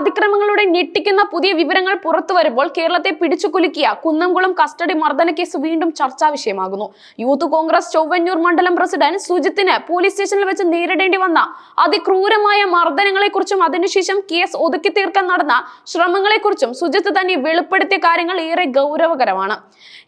അതിക്രമങ്ങളുടെ ഞെട്ടിക്കുന്ന പുതിയ വിവരങ്ങൾ പുറത്തു വരുമ്പോൾ കേരളത്തെ പിടിച്ചുകുലുക്കിയ കുന്നംകുളം കസ്റ്റഡി മർദ്ദന കേസ് വീണ്ടും ചർച്ചാ വിഷയമാകുന്നു. യൂത്ത് കോൺഗ്രസ് ചൊവ്വന്നൂർ മണ്ഡലം പ്രസിഡന്റ് സുജിത്തിന് പോലീസ് സ്റ്റേഷനിൽ വെച്ച് നേരിടേണ്ടി വന്ന അതിക്രൂരമായ മർദ്ദനങ്ങളെക്കുറിച്ചും അതിനുശേഷം കേസ് ഒതുക്കി തീർക്കാൻ നടന്ന ശ്രമങ്ങളെക്കുറിച്ചും സുജിത്ത് തന്നെ വെളിപ്പെടുത്തിയ കാര്യങ്ങൾ ഏറെ ഗൗരവകരമാണ്.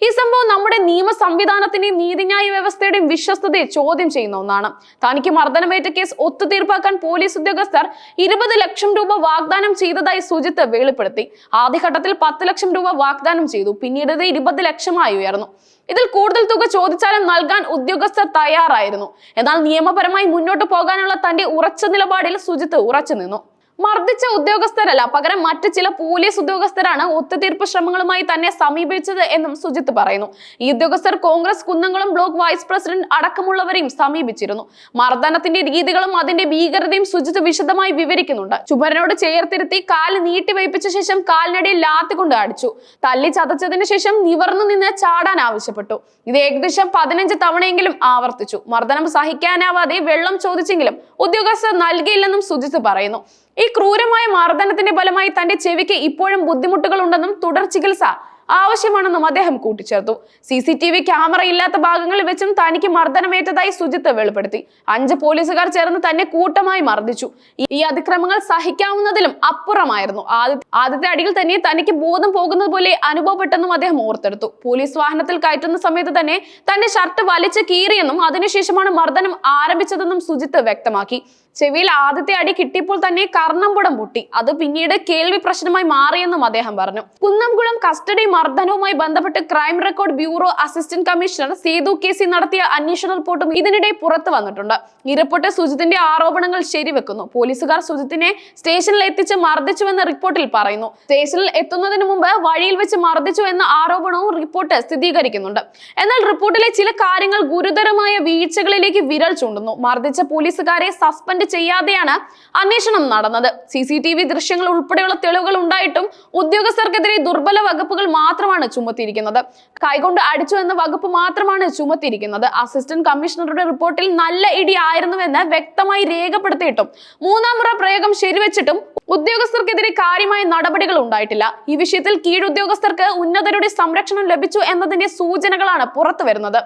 ഈ സംഭവം നമ്മുടെ നിയമ സംവിധാനത്തിന്റെയും നീതിന്യായ വ്യവസ്ഥയുടെയും വിശ്വസ്തതയെ ചോദ്യം ചെയ്യുന്ന ഒന്നാണ്. തനിക്ക് മർദ്ദനമേറ്റ കേസ് ഒത്തുതീർപ്പാക്കാൻ പോലീസ് ഉദ്യോഗസ്ഥർ ഇരുപത് ലക്ഷം രൂപ വാഗ്ദാനം ചെയ്തതായി സുജിത്ത് വെളിപ്പെടുത്തി. ആദ്യഘട്ടത്തിൽ പത്ത് ലക്ഷം രൂപ വാഗ്ദാനം ചെയ്തു. പിന്നീട് ഇത് ഇരുപത് ലക്ഷമായി ഉയർന്നു. ഇതിൽ കൂടുതൽ തുക ചോദിച്ചാലും നൽകാൻ ഉദ്യോഗസ്ഥർ തയ്യാറായിരുന്നു. എന്നാൽ നിയമപരമായി മുന്നോട്ട് പോകാനുള്ള തന്റെ ഉറച്ച നിലപാടിൽ സുജിത്ത് ഉറച്ചു നിന്നു മർദ്ദിച്ച ഉദ്യോഗസ്ഥരല്ല. പകരം മറ്റ് ചില പോലീസ് ഉദ്യോഗസ്ഥരാണ് ഒത്തുതീർപ്പ് ശ്രമങ്ങളുമായി തന്നെ സമീപിച്ചത് എന്നും സുജിത്ത് പറയുന്നു. ഈ ഉദ്യോഗസ്ഥർ കോൺഗ്രസ് കുന്നങ്ങളും ബ്ലോക്ക് വൈസ് പ്രസിഡന്റ് അടക്കമുള്ളവരെയും സമീപിച്ചിരുന്നു. മർദ്ദനത്തിന്റെ രീതികളും അതിന്റെ ഭീകരതയും സുജിത്ത് വിശദമായി വിവരിക്കുന്നുണ്ട്. ചുമരനോട് ചേർത്തിരുത്തി കാൽ നീട്ടിവയ്പ്പിച്ച ശേഷം കാലിനടിയിൽ ലാത്തിക്കൊണ്ട് അടിച്ചു. തല്ലി ചതച്ചതിന് ശേഷം നിവർന്നു നിന്ന് ചാടാൻ ആവശ്യപ്പെട്ടു. ഇത് ഏകദേശം പതിനഞ്ച് തവണയെങ്കിലും ആവർത്തിച്ചു. മർദ്ദനം സഹിക്കാനാവാതെ വെള്ളം ചോദിച്ചെങ്കിലും ഉദ്യോഗസ്ഥർ നൽകിയില്ലെന്നും സുജിത്ത് പറയുന്നു. ഈ ക്രൂരമായ മർദ്ദനത്തിന്റെ ഫലമായി തന്റെ ചെവിക്ക് ഇപ്പോഴും ബുദ്ധിമുട്ടുകൾ ഉണ്ടെന്നും തുടർ ചികിത്സ ആവശ്യമാണെന്നും അദ്ദേഹം കൂട്ടിച്ചേർത്തു. C C T V camera ഇല്ലാത്ത ഭാഗങ്ങളിൽ വെച്ചും തനിക്ക് മർദ്ദനമേറ്റതായി സുജിത്ത് വെളിപ്പെടുത്തി. അഞ്ച് പോലീസുകാർ ചേർന്ന് തന്നെ കൂട്ടമായി മർദ്ദിച്ചു. ഈ- അതിക്രമങ്ങൾ സഹിക്കാവുന്നതിലും അപ്പുറമായിരുന്നു. ആദ്യ- ആദ്യത്തെ അടിയിൽ തന്നെ തനിക്ക് ബോധം പോകുന്നത് പോലെ അനുഭവപ്പെട്ടെന്നും അദ്ദേഹം ഓർത്തെടുത്തു. പോലീസ് വാഹനത്തിൽ കയറ്റുന്ന സമയത്ത് തന്നെ തന്റെ ഷർട്ട് വലിച്ചു കീറിയെന്നും അതിനുശേഷമാണ് മർദ്ദനം ആരംഭിച്ചതെന്നും സുജിത്ത് വ്യക്തമാക്കി. ചെവിയിൽ ആദ്യത്തെ അടി കിട്ടിയപ്പോൾ തന്നെ കർണംപുടം പൊട്ടി. അത് പിന്നീട് കേൾവി പ്രശ്നമായി മാറിയെന്നും അദ്ദേഹം പറഞ്ഞു. കുന്നംകുളം കസ്റ്റഡി മർദ്ദനവുമായി ബന്ധപ്പെട്ട് crime record bureau assistant commissioner Sethu K C നടത്തിയ അന്വേഷണ റിപ്പോർട്ടും ഇതിനിടെ പുറത്തു വന്നിട്ടുണ്ട്. ഈ റിപ്പോർട്ട് സുജിത്തിന്റെ ആരോപണങ്ങൾ ശരിവെക്കുന്നു. പോലീസുകാർ സുജിത്തിനെ സ്റ്റേഷനിൽ എത്തിച്ച് മർദ്ദിച്ചുവെന്ന് റിപ്പോർട്ടിൽ പറയുന്നു. സ്റ്റേഷനിൽ എത്തുന്നതിന് മുമ്പ് വഴിയിൽ വെച്ച് മർദ്ദിച്ചു എന്ന ആരോപണവും റിപ്പോർട്ട് സ്ഥിരീകരിക്കുന്നുണ്ട്. എന്നാൽ റിപ്പോർട്ടിലെ ചില കാര്യങ്ങൾ ഗുരുതരമായ വീഴ്ചകളിലേക്ക് വിരൽ ചൂണ്ടുന്നു. മർദ്ദിച്ച പോലീസുകാരെ സസ്പെൻഡ് ചെയ്യാതെയാണ് അന്വേഷണം നടന്നത്. സി സി ടി വി ദൃശ്യങ്ങൾ ഉൾപ്പെടെയുള്ള തെളിവുകൾ ഉണ്ടായിട്ടും ഉദ്യോഗസ്ഥർക്കെതിരെ ദുർബല വകുപ്പുകൾ മാത്രമാണ് ചുമത്തിയിരിക്കുന്നത്. കൈകൊണ്ട് അടിച്ചു എന്ന വകുപ്പ് മാത്രമാണ് ചുമത്തിയിരിക്കുന്നത്. അസിസ്റ്റന്റ് കമ്മീഷണറുടെ റിപ്പോർട്ടിൽ നല്ല ഇടി ആയിരുന്നുവെന്ന് വ്യക്തമായി രേഖപ്പെടുത്തിയിട്ടും മൂന്നാം മുറ പ്രയോഗം ശരിവെച്ചിട്ടും ഉദ്യോഗസ്ഥർക്കെതിരെ കാര്യമായ നടപടികൾ ഉണ്ടായിട്ടില്ല. ഈ വിഷയത്തിൽ കീഴുദ്യോഗസ്ഥർക്ക് ഉന്നതരുടെ സംരക്ഷണം ലഭിച്ചു എന്നതിന്റെ സൂചനകളാണ് പുറത്തു വരുന്നത്.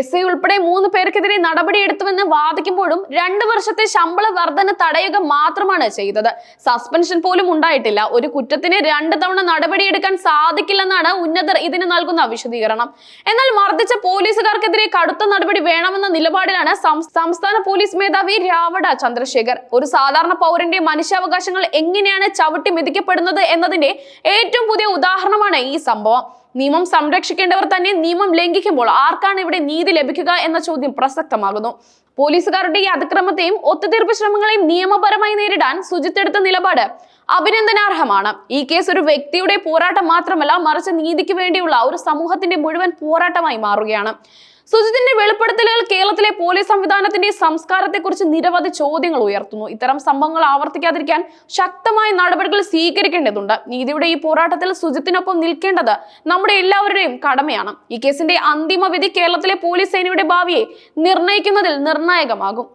എസ് ഐ ഉൾപ്പെടെ മൂന്ന് പേർക്കെതിരെ നടപടിയെടുത്തുവെന്ന് വാദിക്കുമ്പോഴും രണ്ടു വർഷത്തെ ശമ്പള വർധന തടയുക മാത്രമാണ് ചെയ്തത്. സസ്പെൻഷൻ പോലും ഉണ്ടായിട്ടില്ല. ഒരു കുറ്റത്തിന് രണ്ട് തവണ നടപടിയെടുക്കാൻ സാധിക്കില്ലെന്നാണ് ഉന്നതർ ഇതിന് നൽകുന്ന വിശദീകരണം. എന്നാൽ മർദ്ദിച്ച പോലീസുകാർക്കെതിരെ കടുത്ത നടപടി വേണമെന്ന നിലപാടിലാണ് സംസ്ഥാന പോലീസ് മേധാവി രാവട ചന്ദ്രശേഖർ. ഒരു സാധാരണ പൗരന്റെ മനുഷ്യാവകാശങ്ങൾ എങ്ങനെയാണ് ചവിട്ടി മെതിക്കപ്പെടുന്നത് എന്നതിന്റെ ഏറ്റവും പുതിയ ഉദാഹരണമാണ് ഈ സംഭവം. നിയമം സംരക്ഷിക്കേണ്ടവർ തന്നെ നിയമം ലംഘിക്കുമ്പോൾ ആർക്കാണ് ഇവിടെ നീതി ലഭിക്കുക എന്ന ചോദ്യം പ്രസക്തമാകുന്നു. പോലീസുകാരുടെ ഈ അതിക്രമത്തെയും ഒത്തുതീർപ്പ് ശ്രമങ്ങളെയും നിയമപരമായി നേരിടാൻ സുജിത്ത് നിലപാട് അഭിനന്ദനാർഹമാണ്. ഈ കേസ് ഒരു വ്യക്തിയുടെ പോരാട്ടം മാത്രമല്ല മറിച്ച് നീതിക്ക് വേണ്ടിയുള്ള ഒരു സമൂഹത്തിന്റെ മുഴുവൻ പോരാട്ടമായി മാറുകയാണ്. സുജിത്തിന്റെ വെളിപ്പെടുത്തലുകൾ കേരളത്തിലെ പോലീസ് സംവിധാനത്തിന്റെ സംസ്കാരത്തെക്കുറിച്ച് നിരവധി ചോദ്യങ്ങൾ ഉയർത്തുന്നു. ഇത്തരം സംഭവങ്ങൾ ആവർത്തിക്കാതിരിക്കാൻ ശക്തമായ നടപടികൾ സ്വീകരിക്കേണ്ടതുണ്ട്. നീതിയുടെ ഈ പോരാട്ടത്തിൽ സുജിത്തിനൊപ്പം നിൽക്കേണ്ടത് നമ്മുടെ എല്ലാവരുടെയും കടമയാണ്. ഈ കേസിന്റെ അന്തിമ വിധി കേരളത്തിലെ പോലീസ് സേനയുടെ ഭാവിയെ നിർണയിക്കുന്നതിൽ നിർണായകമാകും.